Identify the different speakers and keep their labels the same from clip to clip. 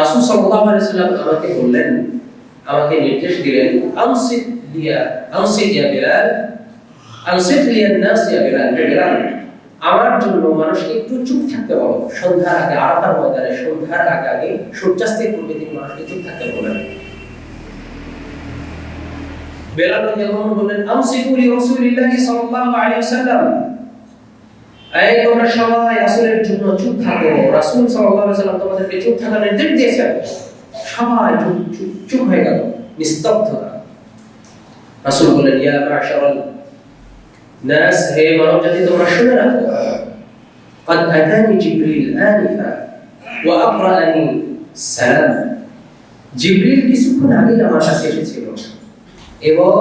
Speaker 1: রাসূল সাল্লাল্লাহু আলাইহি সাল্লাম আমাকে বললেন, আমাকে নির্দেশ দিলেন আনসিত লিয়া আনসিত ইয়া বিলাল আনসিত লিয়া নাস ইয়া বিলাল বিলাল, আমার জন্য মানুষকে একটু চুপ থাকতে বলো। সন্ধ্যার আগে, আরাফার ময়দানে সন্ধ্যার আগে আগে সূর্যাস্তের পূর্বে তিনি মানুষকে চুপ থাকতে বলেন বেলাল রাদিয়াল্লাহু আনহু বললেন আমসিকু লি রাসূলিল্লাহি সাল্লাল্লাহু আলাইহি ওয়াসাল্লাম এই তোমরা সবাই রাসূলের জন্য চুপ থাকো রাসূল সাল্লাল্লাহু আলাইহি ওয়াসাল্লাম তোমাদেরকে চুপ থাকার নির্দেশ দিয়েছেন সবাই চুপ চুপ চুপ হয়ে গেল নিস্তব্ধতা রাসূল বললেন ইয়া মাশারাল নাস হে মানব জাতি তোমরা শুনে রাখো قد أتاني جبريل آنفا وأقرأني سلام জিবরিল কিছুক্ষণ আগেই আমার কাছে এসেছিল এবং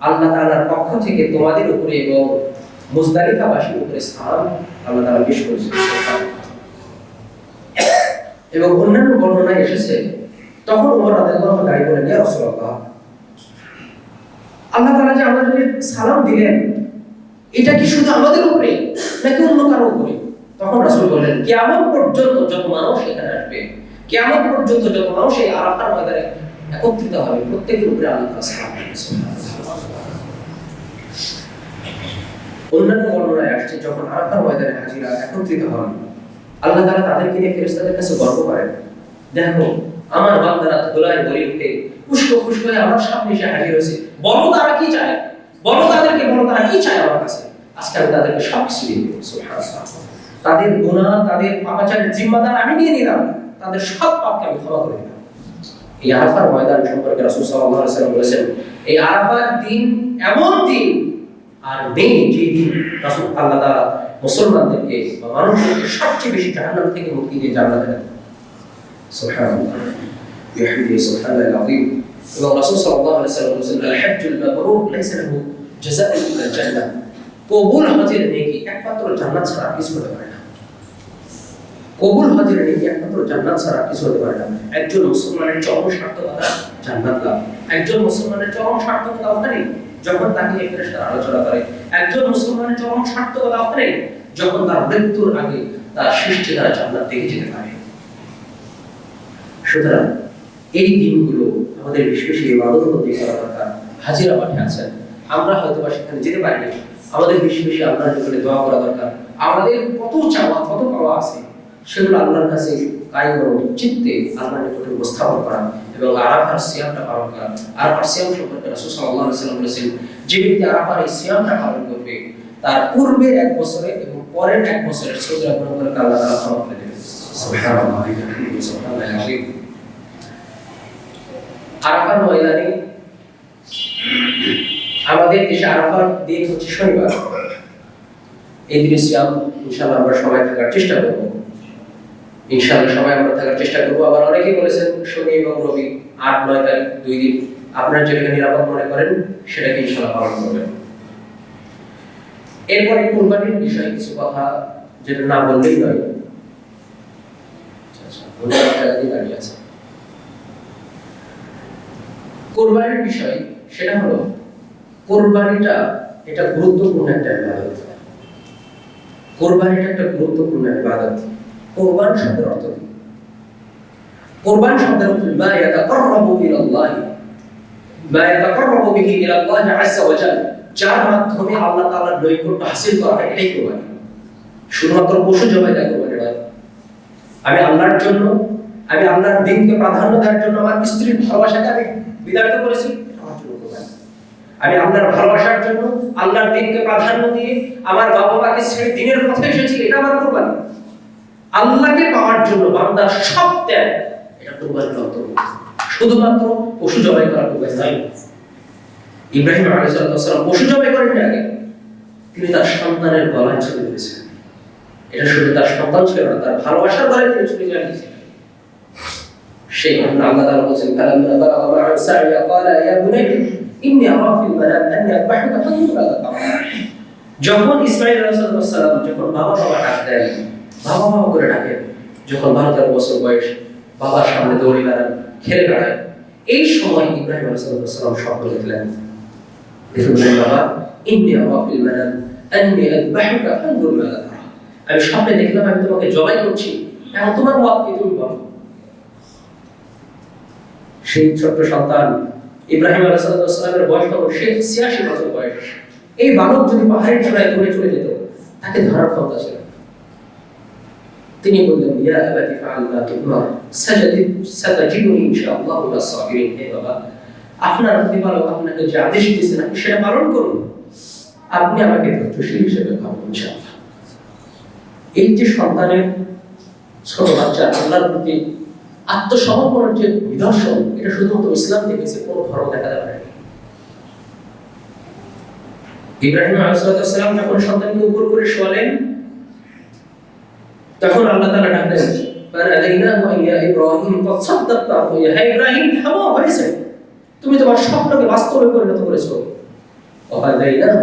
Speaker 1: আল্লাহ তাআলার পক্ষ থেকে তোমাদের উপরে এবং মুজদালিফাবাসীর উপরে সালাম আল্লাহ তাআলা পেশ করেছেন। এবং অন্যান্য বর্ণনায় এসেছে, তখন ওমর রাদিয়াল্লাহু দাঁড়িয়ে বলেন, ইয়া রাসূলুল্লাহ, আল্লাহ তাআলা যে আমাদেরকে সালাম দিলেন, এটা কি শুধু আমাদের উপরে নাকি অন্য কারও উপরে? তখন রাসূল বললেন, কিয়ামত পর্যন্ত যত মানুষ এখানে আসবে, কিয়ামত পর্যন্ত যত মানুষ এই আরাফার ময়দানে একত্রিত হবে, প্রত্যেকের উপরে আল্লাহ তাআলা সালাম দিয়েছেন অন্যান্য বর্ণনায় আসছে যখন আরাফার ময়দানে হাজিরা একত্রিত হন। আল্লাহ তাআলা তাদেরকে নিয়ে ফেরেশতাদের কাছে গর্ব করেন। দেখো, আমার বান্দারা ধুলায় ভরে উঠে পুষ্প হয়ে আমার সামনে এসে হাজির হয়েছে। বলো তারা কি চায়? বলো তাদেরকে, বলো তারা কি চায় আমার কাছে? আজকে আমি তাদেরকে সব কিছু দিয়ে তাদের গুনাহ, তাদের পাপাচারের জিম্মাদার আমি নিয়ে নিলাম। তাদের সব পাপকে আমি ক্ষমা করে দিলাম। এই আরাফার ময়দান সম্পর্কে রাসূল ওয়াসাল্লাম বলেছেন, এই আরাফার দিন এমন দিন আর নেই যে দিন রাসূল আল্লাহ তাআলা মুসলমানদেরকে বা মানুষদেরকে সবচেয়ে বেশি জাহান্নাম থেকে মুক্তি দিয়ে জান্নাতে দেন। এবং রাসূল সাল্লাল্লাহু আলাইহি ওয়াসাল্লাম বলেছেন আল হাজ্জুল মাবরুর লাইসা লাহু জাযাউন ইল্লা জান্নাহ। কবুল হজের নেকি একমাত্র জান্নাত ছাড়া কিছু হতে পারে না? কবুল হজের নেকি একমাত্র জান্নাত ছাড়া কিছু হতে পারে না? একজন মুসলমানের চরম সার্থকতা জান্নাত লাভ। একজন মুসলমানের চরম সার্থকতা ওখানে যখন তাকে এই ফেরেশতারা আলোচনা করে, একজন মুসলমানের চরম সার্থকতা ওখানে যখন তার মৃত্যুর আগে তার সৃষ্টি দ্বারা জান্নাত দেখে যেতে পারে। সুতরাং এই দিনগুলো আমাদের বেশি বেশি ইবাদত করতে করা দরকার। হাজিরা মাঠে আছেন। আমরা হয়তো বা সেখানে যেতে পারিনি। আমাদের বেশি বেশি আল্লাহর নিকটে দোয়া করা দরকার। আমাদের কত চাওয়া, কত পাওয়া আছে, সেগুলো আল্লাহর কাছে কায়ম চিত্তে আল্লাহর নিকটে উপস্থাপন করা। এবং আরাফার সিয়ামটা পালন করা। আরাফার সিয়াম সম্পর্কে সাল্লাল্লাহু আলাইহি যে ব্যক্তি আরাফার এই সিয়ামটা পালন করবে, তার পূর্বের এক বছরে এবং পরের এক বছরের গুনাহগুলোকে আল্লাহ তাআলা করে দেবেন। আরাফার ময়দানে আমাদের দেশে আরাফার দিন হচ্ছে শনিবার। এই দিনে সিয়াম, ইনশাআল্লাহ আমরা সবাই থাকার চেষ্টা করব। ইনশাআল্লাহ সবাই আমরা থাকার চেষ্টা করব। আবার অনেকেই বলেছেন, শনি এবং রবি আট, নয় তারিখ, দুই দিন। আপনারা যেটাকে নিরাপদ মনে করেন, সেটাকে ইনশাআল্লাহ পালন করবেন। এরপরে কুরবানির বিষয়ে কিছু কথা, যেটা না বললেই নয়। আচ্ছা আচ্ছা কোরবানির বিষয়, সেটা হলো, কোরবানিটা এটা গুরুত্বপূর্ণ একটা ইবাদত। কোরবানিটা একটা গুরুত্বপূর্ণ ইবাদত। কোরবান শব্দের অর্থ কি? কোরবান শব্দের অর্থ মা ইয়াতাকাররাবু ইলাল্লাহ। মা ইয়াতাকাররাবু বিহি ইলাল্লাহ আযজা ওয়া জাল। যার মাধ্যমে আল্লাহ তাআলার নৈকট্য হাসিল করা হয়, এটাই কোরবানি। শুধুমাত্র পশু জবাই দেয় কোরবানি নয়। আমি আল্লাহর জন্য, আমি আল্লাহর দিনকে প্রাধান্য দেওয়ার জন্য আমার স্ত্রীর ভালোবাসাকে আমি বিতাড়িত করেছি। আমি আল্লাহর ভালোবাসার জন্য, আল্লাহর দিনকে প্রাধান্য দিয়ে আমার বাবা মাকে ছেড়ে দিনের পথে এসেছি, এটা আমার কোরবানি। আল্লাহকে পাওয়ার জন্য বান্দার সব ত্যাগ, এটা কোরবানির অন্তর্ভুক্ত শুধুমাত্র পশু জবাই করা কোরবানি নয় ইব্রাহিম আলাইহিস সালাম পশু জবাই করেননি আগে। তিনি তার সন্তানের গলায় চলে গেছেন এটা শুধু তার সন্তান ছিল না তার ভালোবাসার গলায় তিনি চলে গিয়েছিলেন সেই ঘটনা আল্লাহ তাআলা বলেছেন, ফালাম্মা বালাগা মা'আ সা'য়া ক্বালা, ইয়া বুনাইয়া ইন্নী আরা ফিল মানাম আন্নী আযবাহুকা যখন ইসমাঈল আলাইহিস সালাম, যখন বাবা বাবা ডাক দেন বাবা বাবা করে ডাকেন যখন বারো তেরো বছর বয়স, বাবার সামনে দৌড়ে বেড়ান, খেলে বেড়ায়। এই সময় ইব্রাহিম আলাইহিস সালাম স্বপ্ন দেখলেন বাবা, ইন্নী আরা ফিল মানাম আন্নী আযবাহুকা ফানজুর মাযা তারা আমি স্বপ্নে দেখলাম, আমি তোমাকে জবাই করছি। এখন তোমার মত কি তুমি বলো? সেই ছোট্ট সন্তান ইব্রাহিম আলাইসালামের বয়স তখন সে ছিয়াশি বছর বয়স। এই বালক যদি পাহাড়ের চূড়ায় দূরে চলে যেত, তাকে ধরার ক্ষমতা ছিল। তিনি বললেন, ইয়া আবাতি ফাআল মা তুমার, সাজাদি সাতাজিদুনি ইনশাআল্লাহ মিনাস সাবিরিন, হে বাবা, আপনার প্রতিপালক আপনাকে যে আদেশ দিয়েছেন, আপনি সেটা পালন করুন। আপনি আমাকে ধৈর্যশীল হিসেবে ভাবুন ইনশাআল্লাহ। এই যে সন্তানের ছোট বাচ্চা, আল্লাহর প্রতি আত্মসমর্পণের যে নিদর্শন, এটা শুধুমাত্র ইসলাম দেখেছে কোনো ধর্ম দেখা যাবে না। ইব্রাহিম আলাইহিসসালাম যখন সন্তানকে উপর করে শোয়ালেন তখন আল্লাহ তালা ডাকলেন ইব্রাহিম তুমি তোমার স্বপ্নকে বাস্তবে পরিণত করেছ। ওয়াহাদাইনাহু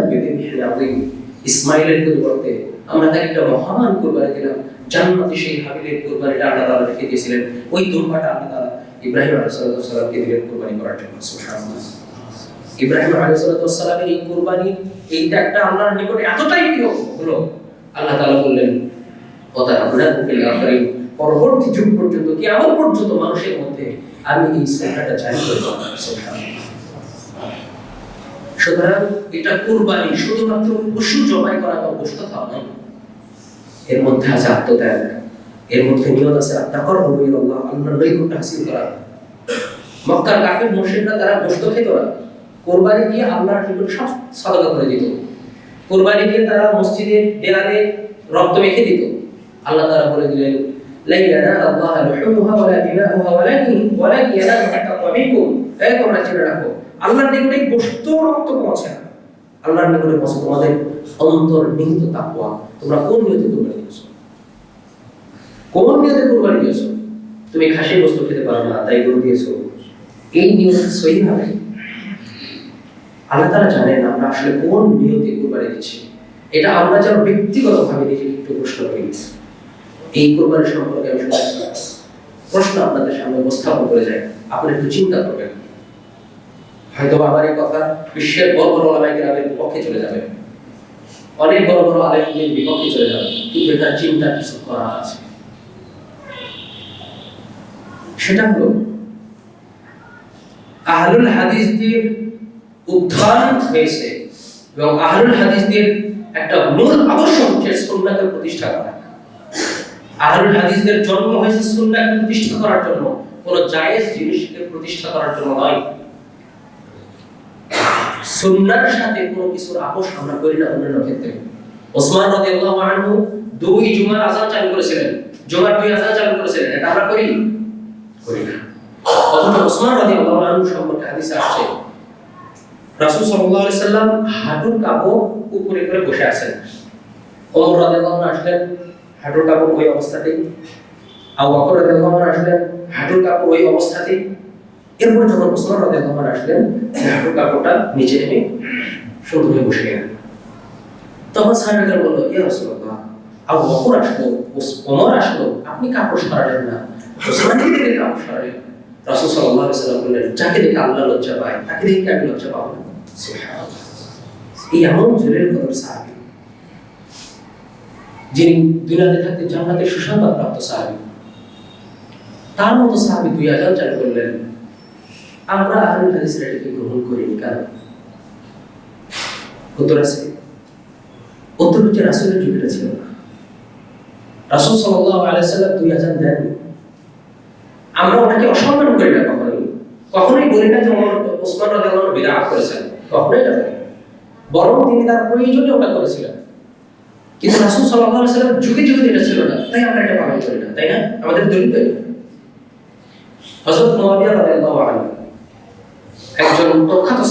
Speaker 1: পরিবর্তে আমরা একটা দিলাম। সেই হাবিলের কুরবানিটা আল্লাহ তাআলা রেখে দিয়েছিলেন। ওই দুর্বাটা আল্লাহ তাআলা ইব্রাহিম আলাইহিস দিলেন কোরবানি করার জন্য। ইব্রাহিম আলাইহিস এই কোরবানি, এইটা একটা আল্লাহর নিকটে এতটাই প্রিয়। হলো আল্লাহ তাআলা বললেন পরবর্তী যুগ পর্যন্ত, কিয়ামত পর্যন্ত মানুষের মধ্যে আমি এই সুন্নাহটা জারি সুতরাং এটা কুরবানি শুধুমাত্র পশু জবাই করা বা গোশত খাওয়া নয়। এর মধ্যে আছে আত্মত্যাগ। এর মধ্যে নিয়ত আছে আত্মাকর হবে আল্লাহ হাসিল করা। মক্কার কাফের মুশরিকরা তারা গোশত খেত না। কোরবানি দিয়ে আল্লাহর নিকট সব সাদকা করে দিত। কোরবানি দিয়ে তারা মসজিদে, দেয়ালে রক্ত মেখে দিত। আল্লাহ তাআলা বলে দিলেন তুমি খাসির বস্তু খেতে পারো না, তাই গরু দিয়েছ। এই নিয়ত সহি আল্লাহ তারা জানেন আমরা আসলে কোন নিয়তে কোরবানি দিচ্ছি। এটা আমরা যেন ব্যক্তিগতভাবে নিজেকে একটু প্রশ্ন করি এই কোরবানি সম্পর্কে আমি শুনে প্রশ্ন আপনাদের সামনে উপস্থাপন করে যায়। আপনি একটু চিন্তা করবেন। হয়তো আমার এই কথা বিশ্বের বড় বড় আলামাই গ্রামের বিপক্ষে চলে যাবে। অনেক বড় বড় আলেমদের বিপক্ষে চলে যাবে। কিন্তু এটা চিন্তা কিছু করা আছে। সেটা হলো, আহলুল হাদিসদের উত্থান হয়েছে এবং আহলুল হাদিসদের একটা মূল আদর্শ হচ্ছে সুন্নাতের প্রতিষ্ঠা করা। আহলুল হাদিসদের জন্ম হয়েছে সুন্নাতকে প্রতিষ্ঠা করার জন্য। কোন জায়েজ জিনিসকে প্রতিষ্ঠা করার জন্য নয়। সুন্নার সাথে কোনো কিছুর আপোষ আমরা করি না অন্যান্য ক্ষেত্রে। ওসমান রাদিয়াল্লাহু আনহু দুই জুমার আযান চালু করেছিলেন। জুমার দুই আযান চালু করেছিলেন। এটা আমরা করি? করি না। অথচ ওসমান রাদিয়াল্লাহু আনহু সম্পর্কে হাদিসে আসছে, রাসূল সাল্লাল্লাহু আলাইহি সাল্লাম হাঁটুর কাপড় উপরে করে বসে আছেন। ওমর রাদিয়াল্লাহু আনহু আসলেন হাঁটুর কাপড় ওই অবস্থাতেই। আবু বকর আসলেন, হাঁটুর কাপড় ওই অবস্থাতেই। এরপর যখন ওসমান আসলেন হাঁটুর কাপড়টা নিচে নেমে হয়ে বসে গেলেন। তখন সাহাবারা বলল আসলো ওমর আসলো, আপনি কাপড় সরালেন না। ওসমান কি দেখে কাপড় সরালেন। রাসূল বললেন, যাকে দেখে আল্লাহ লজ্জা পায়, তাকে দেখে আমি লজ্জা পাবো না। এই এমন জোরের সাহাবী যিনি দুনিয়াতে থাকতে জান্নাতের সুসংবাদ প্রাপ্ত সাহাবী। তার মতো সাহাবী দুই আজান চালু করলেন আমরা আহলুল হাদিসের এটাকে গ্রহণ করিনি কেন? উত্তর আছে, উত্তর হচ্ছে রাসূলের যুগটা ছিল না। রাসূল সাল্লাল্লাহু আলাইহি সাল্লাম দুই আজান দেননি। আমরা ওনাকে অসম্মান করি না কখনোই। কখনোই বলি না যে ওসমান বিদআত করেছেন। কখনোই না। বরং তিনি তার প্রয়োজনে ওটা করেছিলেন। কিন্তু রাসূল আলাইহি সাল্লাম যুগে যুগে এটা ছিল না, তাই আমরা এটা পালন করি না, তাই না? আমাদের দলিল তো এটা। হযরত রাদিয়াল্লাহু একজন প্রখ্যাত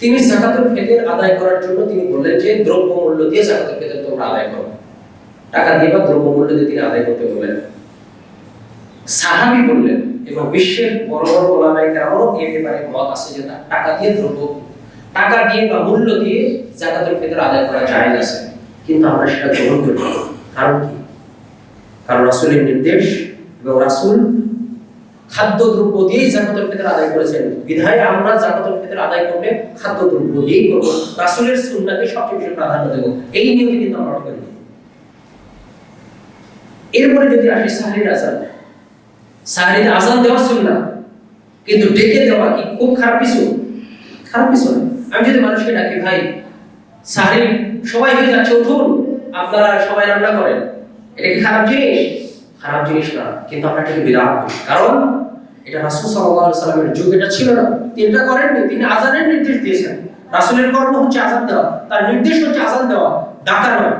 Speaker 1: তিনি যাকাতুল ফিতর আদায় করার জন্য তিনি বললেন যে দ্রব্য মূল্য দিয়ে যাকাতুল ফিতর তোমরা আদায় করো। টাকা দিয়ে বা দ্রব্য মূল্য দিয়ে তিনি আদায় করতে বললেন। সাহাবী বললেন, এবং বিশ্বের বড় বড় ওলামায়ে কেরামও এই ব্যাপারে মত আছে যে টাকা দিয়ে দ্রব্য, টাকা দিয়ে বা মূল্য দিয়ে যাকাতুল ফিতর আদায় করা যায় আছে। কিন্তু আমরা সেটা গ্রহণ করি কারণ কি? কারণ রাসূলের নির্দেশ এবং রাসূল খাদ্য দ্রব্য দিয়েই জাকাতুল ফিতর আদায় করেছেন। বিধায় আমরা জাকাতুল ফিতর আদায় করলে খাদ্য দ্রব্য দিয়েই করব। রাসূলের সুন্নাহকে সবচেয়ে বেশি প্রাধান্য দেবো। এই নিয়মে কিন্তু আমরা করি। এরপরে যদি আসি সাহরির আজান সাহরির আজান দেওয়া সুন্নাহ কিন্তু ডেকে দেওয়া কি? খুব খারাপ কিছু? খারাপ কিছু আমি যদি মানুষকে ডাকি, ভাই সাহারি সবাই হয়ে যাচ্ছে উঠুন, আপনারা সবাই রান্না করেন। এটা কি খারাপ জিনিস? খারাপ জিনিস না, কিন্তু আমরা এটাকে বিরাট কারণ এটা রাসূল আলাইহি সাল্লামের যুগ, এটা ছিল না। তিনি এটা করেননি তিনি আজানের নির্দেশ দিয়েছেন। রাসূলের কর্ম হচ্ছে আজান দেওয়া, তার নির্দেশ হচ্ছে আজান দেওয়া ডাকা নয়।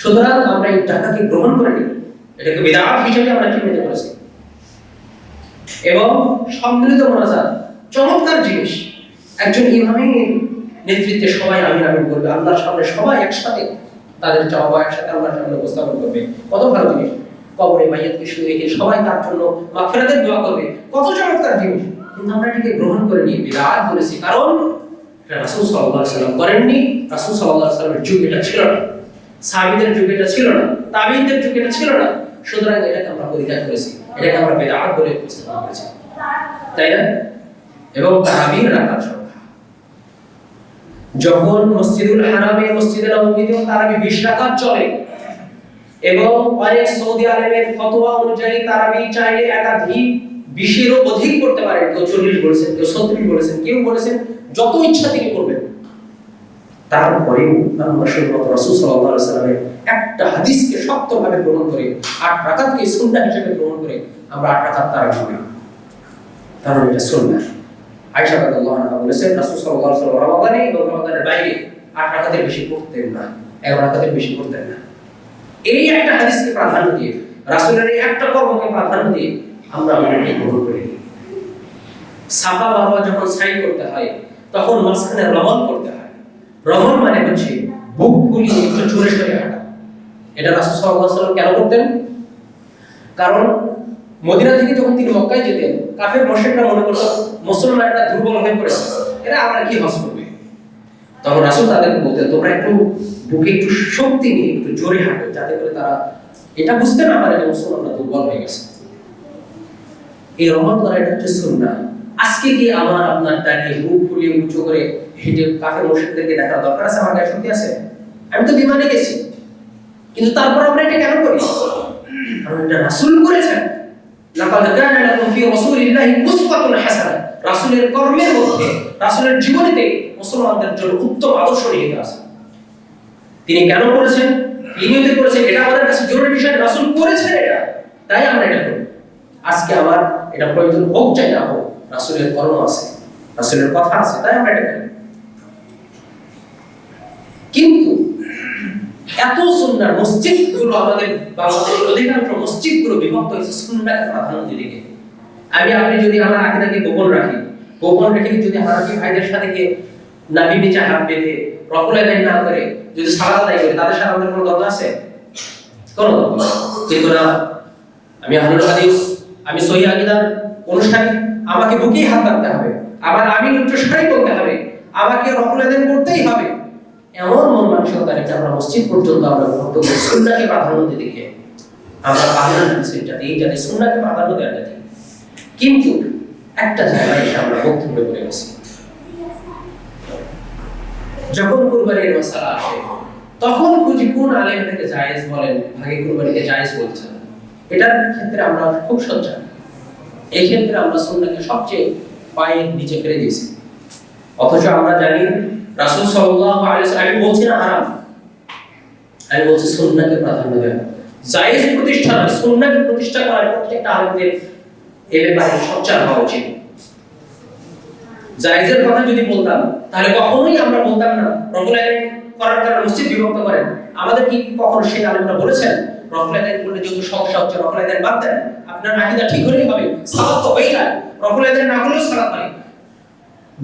Speaker 1: সুতরাং আমরা এই ডাকাকে গ্রহণ করে নিই। এটাকে বিরাট হিসেবে আমরা চিহ্নিত করেছি। এবং সম্মিলিত মোনাজাত, চমৎকার জিনিস। একজন ইমামের নেতৃত্বে সবাই আমিন আমিন করবে। আল্লাহর সামনে সবাই একসাথে তাদের চাওয়া একসাথে আল্লাহর সামনে উপস্থাপন করবে। কত ভালো জিনিস। কবরে মাইয়াতকে শুয়ে রেখে সবাই তার জন্য মাগফিরাতের দোয়া করবে। কত চমৎকার জিনিস। কিন্তু আমরা এটাকে গ্রহণ করে নিয়ে বিরাট বলেছি। কারণ রাসূল আলাইহি সাল্লাম করেননি। রাসূল আলাইহি সাল্লামের যুগ এটা ছিল না। সাহাবীদের যুগ এটা ছিল না। তাবিঈনদের যুগ এটা ছিল না। সুতরাং এটাকে আমরা পরিত্যাগ করেছি। এটাকে আমরা বেদাত বলে উপস্থাপন করেছি। তাই না? এবং তারাবির রাখার সংখ্যা যখন মসজিদুল হারামে মসজিদে নববীতেও তারাবি 20 রাকাত চলে, এবং অনেক সৌদি আরবের ফতোয়া অনুযায়ী তারাবি চাইলে একাধিক বিশেরও অধিক করতে পারেন। কেউ চল্লিশ বলেছেন, কেউ ছত্রিশ বলেছেন, কেউ বলেছেন, যত ইচ্ছা তিনি করবেন তারপরেও আমরা শুধুমাত্র রাসূল সাল্লাল্লাহু আলাইহি সাল্লামের একটা হাদিসকে শক্তভাবে গ্রহণ করে, আট রাকাতকে সুন্নাহ হিসেবে গ্রহণ করে, আমরা আট রাকাত তারাবি করি কারণ এটা সুন্নাহ। আয়েশা রাদিয়াল্লাহু আনহা বলেছেন, রাসূল সাল্লাল্লাহু আলাইহি সাল্লাম রমাদানে এবং রমাদানের বাইরে আট রাকাতের বেশি পড়তেন না, এগারো রাকাতের বেশি পড়তেন না। এই একটা হাদিসকে প্রাধান্য দিয়ে, রাসূলের এই একটা কর্মকে প্রাধান্য দিয়ে আমরা আমাদেরকে গ্রহণ করি। সাফা মারওয়া যখন সাই করতে হয়, তখন মাঝখানে রমল করতে হয়। রমল মানে হচ্ছে বুক ফুলিয়ে একটু চড়ে সরে হাঁটা। এটা রাসূল সাল্লাল্লাহু আলাইহি সাল্লাম কেন করতেন? কারণ মদিনা থেকে যখন তিনি মক্কায় যেতেন, কাফের মুশরিকরা মনে করত, মুসলমানরা দুর্বল হয়ে পড়েছে এরা আবার কি হজ করবে? তখন রাসূল তাদেরকে বলতেন, তোমরা একটু বুকে একটু শক্তি নিয়ে একটু জোরে হাঁটো, যাতে করে তারা এটা বুঝতে না পারে যে মুসলমানরা দুর্বল হয়ে গেছে। এই রহমত করা এটা হচ্ছে সুন্নাহ। আজকে কি আমার আপনার দাঁড়িয়ে বুক ফুলিয়ে উঁচু করে হেঁটে কাফের মুশরিকদেরকে দেখার দরকার আছে? আমার গায়ে শক্তি আছে? আমি তো বিমানে গেছি। কিন্তু তারপর আমরা এটা কেন করি? কারণ এটা রাসূল করেছেন। লাকাদ কর্মের মধ্যে, রাসূলের জীবনীতে মুসলমানদের জন্য উত্তম আদর্শ নিহিত আছে তিনি কেন করেছেন? নিয়তে করেছেন, এটা আমাদের কাছে জরুরি বিষয়, রাসূল করেছেন এটা। তাই আমরা এটা করি। আজকে আমার এটা প্রয়োজন হোক চাই না হোক, রাসূলের কর্ম আছে, রাসূলের কথা আছে, তাই আমরা এটা করি। কিন্তু এত সুন্দর মসজিদগুলো আমাদের বাংলাদেশের অধিকাংশ মসজিদগুলো বিভক্ত হয়েছে সুন্নাত প্রাধান্য দিকে। আমি, আপনি যদি আমার আকিদাকে গোপন রাখি, গোপন রেখে যদি হানাফি ভাইদের সাথে গিয়ে নাভি নিচে হাত বেঁধে না করে যদি করি, তাদের সাথে আমাদের কোনো দরকার আছে? কোনো কিন্তু না আমি হাদিস, আমি সহি আকিদার অনুষ্ঠানী আমাকে বুকেই হাত রাখতে হবে। আবার আমি উচ্চস্বরেই বলতে হবে। আমাকে রফুল আদায় করতেই হবে। এমন মন মানসিকতা রেখে আমরা মসজিদ পর্যন্ত আমরা ভক্ত করি সুন্নাকে প্রাধান্য দিতে গিয়ে আমরা আহলুল হাদিসের জাতি এই জাতি সুন্নাকে প্রাধান্য দেওয়ার জাতি কিন্তু একটা জায়গায় এসে আমরা বক্তব্য করে গেছি যখন কুরবানির মশালা আসে, তখন খুঁজি কোন আলেম থেকে জায়েজ বলেন, ভাগে কুরবানিকে জায়েজ বলছেন। এটার ক্ষেত্রে আমরা খুব সজ্জা। এই ক্ষেত্রে আমরা সুন্নাকে সবচেয়ে পায়ের নিচে ফেলে দিয়েছি। অথচ আমরা জানি রাসূল সাল্লাল্লাহু আলাইহি আমি বলছি না হারাম। আমি বলছি সুন্নাকে প্রাধান্য দেওয়া জায়েজ প্রতিষ্ঠা নয় সুন্নাকে প্রতিষ্ঠা করার প্রত্যেকটা আলেমদের এ ব্যাপারে সচ্চার হওয়া উচিত। জায়েজের কথা যদি বলতাম, তাহলে কখনোই আমরা বলতাম না, রফুল আলাইন করার কারণে মসজিদ বিভক্ত করেন। আমাদের কি কখনো সেই আলেমরা বলেছেন? রফুল আলাইন করলে যেহেতু সমস্যা হচ্ছে আলাইন বাদ দেন। আপনার আকিদা ঠিক হলেই হবে। সালাত তো হয়েই যায়। আলাইন না করলেও সালাত হয়।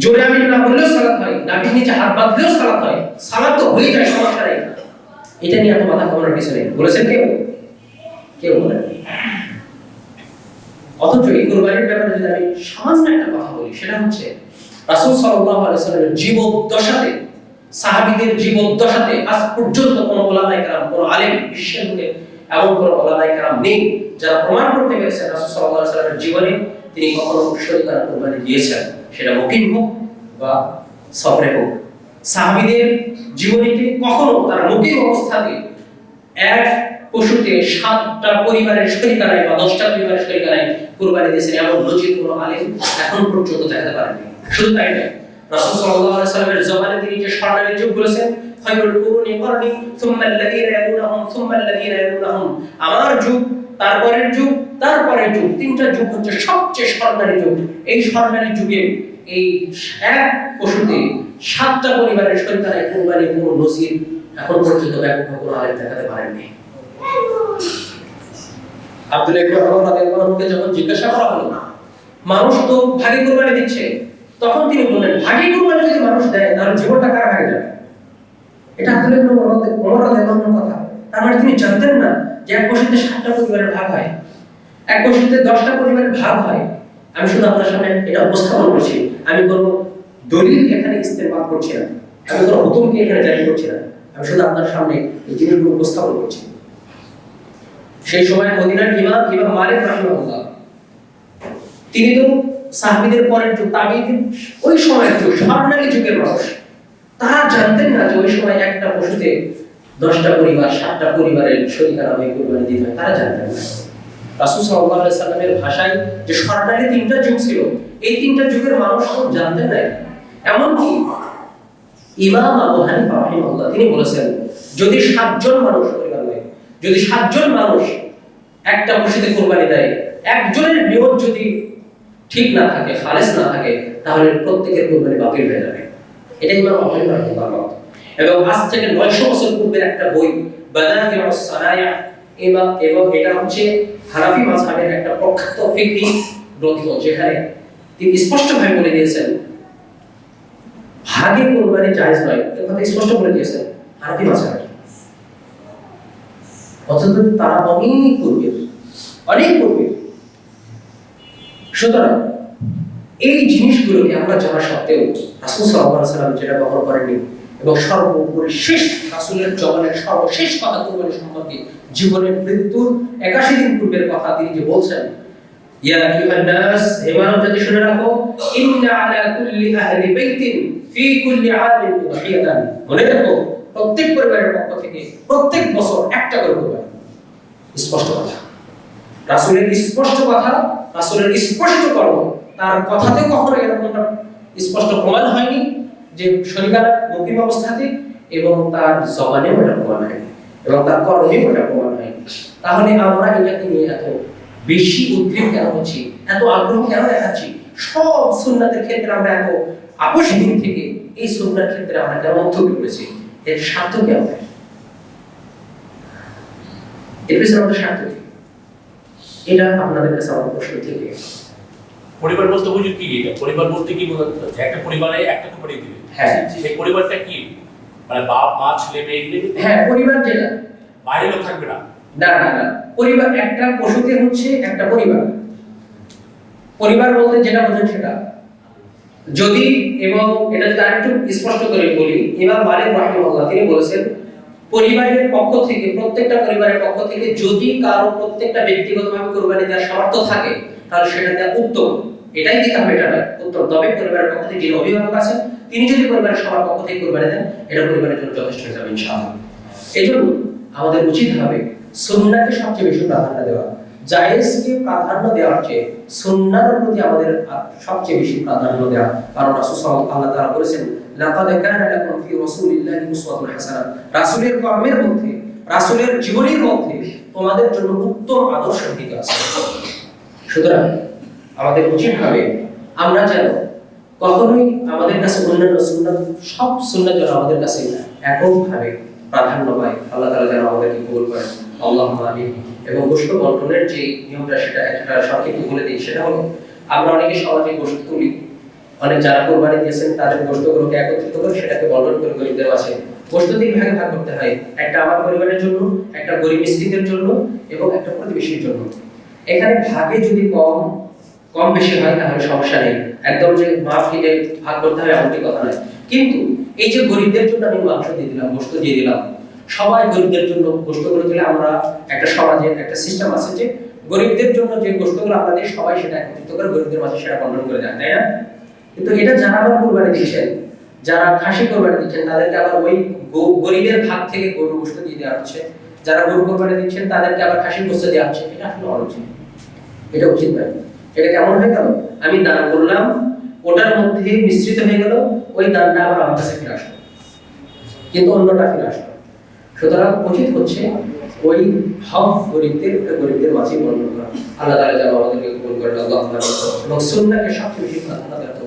Speaker 1: জোরে আমি না বললেও সালাত হয় নিচে হাত বাঁধলেও সালাত হয়, সালাত তো হয়ে যায় এটা নিয়ে এত মাথা কিছু নেই। বলেছেন কেউ? কেউ বলেন? অথচ এই কোরবানির ব্যাপারে যদি আমি সামান্য একটা কথা বলি, সেটা হচ্ছে রাসূল সাল্লাল্লাহু আলাইহি ওয়াসাল্লামের জীবদ্দশাতে, সাহাবীদের জীবদ্দশাতে আজ পর্যন্ত কোন ওলামায়ে কেরাম, কোন আলেম, বিশ্বের এমন কোন ওলামায়ে কেরাম নেই যারা প্রমাণ করতে পেরেছেন রাসূল সাল্লাল্লাহু জীবনে তিনি কখনো শরীকার কোরবানি দিয়েছেন, সেটা মুকিম হোক বা সফরে হোক। সাহাবীদের জীবনীতে কখনো তারা মুকিম অবস্থাতে এক পশুতে সাতটা পরিবারের শরিকানায় বা দশটা পরিবারের শরিকানায় কুরবানি দিয়েছেন, এমন নজির কোনো আলেম এখন পর্যন্ত দেখাতে পারেননি। শুধু তাই নয়, রাসূল সাল্লাল্লাহু আলাইহি তিনি যে স্বর্ণালী যুগ বলেছেন খায়রুল কুরুনি সুম্মা আল্লাযীনা সুম্মা আল্লাযীনা আমার যুগ তারপরের যুগ তারপরের যুগ, তিনটা যুগ হচ্ছে সবচেয়ে স্বর্ণালী যুগ। এই স্বর্ণালী যুগে এই এক পশুতে সাতটা পরিবারের শরিকানায় কুরবানির কোনো নজির এখন পর্যন্ত ব্যাপক কোনো আলেম দেখাতে পারেননি। আব্দুল যখন জিজ্ঞাসা করা হলো, মানুষ তো ভাগে কুরবানি দিচ্ছে? তখন তিনি বললেন, ভাগে কুরবানি যদি মানুষ দেয়, তাহলে জীবনটা কার ভাগে যাবে? এটা আব্দুল রাদি- রাদিয়াল্লাহু কথা। তার মানে তিনি জানতেন না যে এক পশুতে সাতটা পরিবারের ভাগ হয়, এক পশুতে দশটা পরিবারের ভাগ হয়, আমি শুধু আপনার সামনে এটা উপস্থাপন করছি। আমি কোনো দলিল এখানে ইস্তেমাল করছি না। আমি কোনো হুকুমকে এখানে জারি করছি না। আমি শুধু আপনার সামনে এই জিনিসগুলো উপস্থাপন করছি। সেই সময় মদিনার ইমাম ইমাম মালিক রাহিমাহুল্লাহ, তিনি তো সাহাবীদের পরের যুগ তাবিঈদের ওই সময়ের যুগ, স্বর্ণালী যুগের মানুষ। তারা জানতেন না যে ওই সময় একটা পশুতে দশটা পরিবার, সাতটা পরিবারের শরীকারা হয়ে কুরবানি দিতে হয়, তারা জানতেন না। রাসূল আলাইহি সাল্লামের ভাষায় যে স্বর্ণালী তিনটা যুগ ছিল, এই তিনটা যুগের মানুষ তো জানতেন এমনকি ইমাম আবু হানিফা রাহিমাহুল্লাহ, তিনি বলেছেন, যদি সাতজন মানুষ পরিবার হয় যদি সাতজন মানুষ একটা পশুতে কোরবানি দেয়, একজনের নিয়ত যদি ঠিক না থাকে, খালেস না থাকে, তাহলে প্রত্যেকের কোরবানি বাতিল হয়ে যাবে। এটাই ইমাম আবু হানিফা রাহিমাহুল্লাহ। মত। এবং আজ থেকে 900 বছর পূর্বের একটা বই এবং এটা হচ্ছে হানাফি মাযহাবের একটা প্রখ্যাত গ্রন্থ, যেখানে তিনি স্পষ্টভাবে বলে দিয়েছেন কোরবানি জায়েজ নয়। স্পষ্ট করে দিয়েছেন অথচ তারা অনেক পূর্বে অনেক পূর্বে। সুতরাং এই জিনিসগুলোকে আমরা জানা সত্ত্বেও রাসূল সাল্লাম যেটা ব্যবহার করেননি এবং সর্বোপরি শেষ রাসূলের জবানের সর্বশেষ কথা কোরবানি সম্পর্কে জীবনের মৃত্যুর একাশি দিন পূর্বের কথা তিনি যে বলছেন, ইয়া আইয়ুহান নাস, হে মানব জাতি, শুনে রাখো, ইন্না আলা কুল্লি আহলি বাইতিন ফি কুল্লি আমিন উদহিয়াতান মনে রাখো, প্রত্যেক পরিবারের পক্ষ থেকে প্রত্যেক বছর একটা করে কোরবানি। স্পষ্ট কথা। রাসূলের স্পষ্ট কথা, রাসূলের স্পষ্ট কর্ম, তার কথাতে কখনো এরকমটা স্পষ্ট প্রমাণ হয়নি। যে শরীকার মকিম অবস্থাতে এবং তার জবানেও এটা প্রমাণ হয়নি এবং তার কর্মেও এটা প্রমাণ হয়নি তাহলে আমরা এটাকে নিয়ে এত বেশি উদ্বেগ কেন হচ্ছি? এত আগ্রহ কেন দেখাচ্ছি? সব সুন্নাতের ক্ষেত্রে আমরা এত আপোষহীন থেকে এই সুন্নার ক্ষেত্রে আমরা কেন মন্তব্য করেছি? এর স্বার্থ কি আমাদের? এর পিছনে আমাদের স্বার্থ এটা আপনাদের কাছে আমার প্রশ্ন থেকে
Speaker 2: পরিবার বলতে বুঝি কি এটা? পরিবার বলতে কি বোঝাতে চাচ্ছে একটা পরিবারে একটা কোম্পানি দিবে।
Speaker 1: হ্যাঁ।
Speaker 2: সেই পরিবারটা কি? মানে বাপ মা ছেলে মেয়ে এগুলো?
Speaker 1: হ্যাঁ পরিবার যেটা
Speaker 2: বাইরে লোক থাকবে না?
Speaker 1: না না না। পরিবার একটা পশুতে হচ্ছে একটা পরিবার। পরিবার বলতে যেটা বোঝেন সেটা। যদি এবং এটা যদি আরেকটু স্পষ্ট করে বলি ইমাম মালিক রাহিমাহুল্লাহ তিনি বলেছেন পরিবারের পক্ষ থেকে প্রত্যেকটা পরিবারের পক্ষ থেকে যদি কারও প্রত্যেকটা ব্যক্তিগতভাবে কোরবানি দেওয়ার সামর্থ্য থাকে তাহলে সেটা দেওয়া উত্তম। এটাই দিতে হবে, এটা নয়। উত্তম তবে পরিবারের পক্ষ থেকে যিনি অভিভাবক আছেন, তিনি যদি পরিবারের সবার পক্ষ থেকে কোরবানি দেন, এটা পরিবারের জন্য যথেষ্ট হয়ে যাবে, ইনশাআল্লাহ। এই জন্য আমাদের উচিত হবে সুন্নাকে সবচেয়ে বেশি প্রাধান্য দেওয়া। জায়েজকে প্রাধান্য দেওয়ার চেয়ে সুন্নার প্রতি আমাদের সবচেয়ে বেশি প্রাধান্য দেওয়া। কারণ রাসূল সাল্লাল্লাহু আল্লাহ তাআলা বলেছেন, লাকাদ কানা লাকুম ফি রাসূলিল্লাহি উসওয়াতুন হাসানাহ রাসূলের কর্মের মধ্যে, রাসূলের জীবনের মধ্যে তোমাদের জন্য উত্তম আদর্শ ঠিক আছে। সুতরাং আমাদের উচিত হবে আমরা যেন কখনোই আমাদের কাছে অন্যান্য সুন্নাত সব সুন্নাত যেন আমাদের কাছে এককভাবে প্রাধান্য পায়। আল্লাহ তাআলা যেন আমাদেরকে কবুল করেন। আল্লাহ আমিন। এবং গোষ্ঠ বন্টনের যে নিয়মটা সেটা একটা সংক্ষিপ্ত বলে দিই, সেটা হলো, আমরা অনেকে সমাজে গোষ্ঠ তুলি অনেক যারা কোরবানি দিয়েছেন, তাদের গোষ্ঠগুলোকে একত্রিত করে সেটাকে বন্টন করে গরিবদের মাঝে গোষ্ঠ তিন ভাগে ভাগ করতে হয়। একটা আমার পরিবারের জন্য, একটা গরিব মিস্ত্রিদের জন্য এবং একটা প্রতিবেশীর জন্য। এখানে ভাগে যদি কম কম বেশি হয়, তাহলে নেই। একদম যে মাছ কিনে ভাগ করতে হবে এমনটি কথা নয়। কিন্তু এই যে গরিবদের জন্য আমি মাংস দিয়ে দিলাম গোস্ত দিয়ে দিলাম, সবাই গরিবদের জন্য গোস্ত করে দিলে আমরা একটা সমাজের একটা সিস্টেম আছে যে গরিবদের জন্য যে গোস্তগুলো আমরা দিই, সবাই সেটা একত্রিত করে গরিবদের মাঝে সেটা বন্টন করে দেয়, তাই না? কিন্তু এটা যারা আবার কোরবানি দিচ্ছেন, যারা খাসি কোরবানি দিচ্ছেন, তাদেরকে আবার ওই গরিবের ভাগ থেকে গরু গোস্ত দিয়ে দেওয়া হচ্ছে। যারা গরু কোরবানি দিচ্ছেন, তাদেরকে আবার খাসির গোস্ত দেওয়া হচ্ছে। এটা আসলে অনুচিত। এটা উচিত নয়। এটা কেমন হয়ে গেল? আমি দান করলাম, ওটার মধ্যে মিশ্রিত হয়ে গেল, ওই দানটা আবার আমার কাছে ফিরে আসলো। কিন্তু অন্যটা ফিরে আসলো। সুতরাং উচিত হচ্ছে ওই হক গরিবদের গরিবদের মাঝে বন্ধ করা। আল্লাহ তারা যেন আমাদেরকে কবুল করেন আল্লাহ এবং সুন্নাকে সবচেয়ে বেশি প্রাধান্য দেওয়া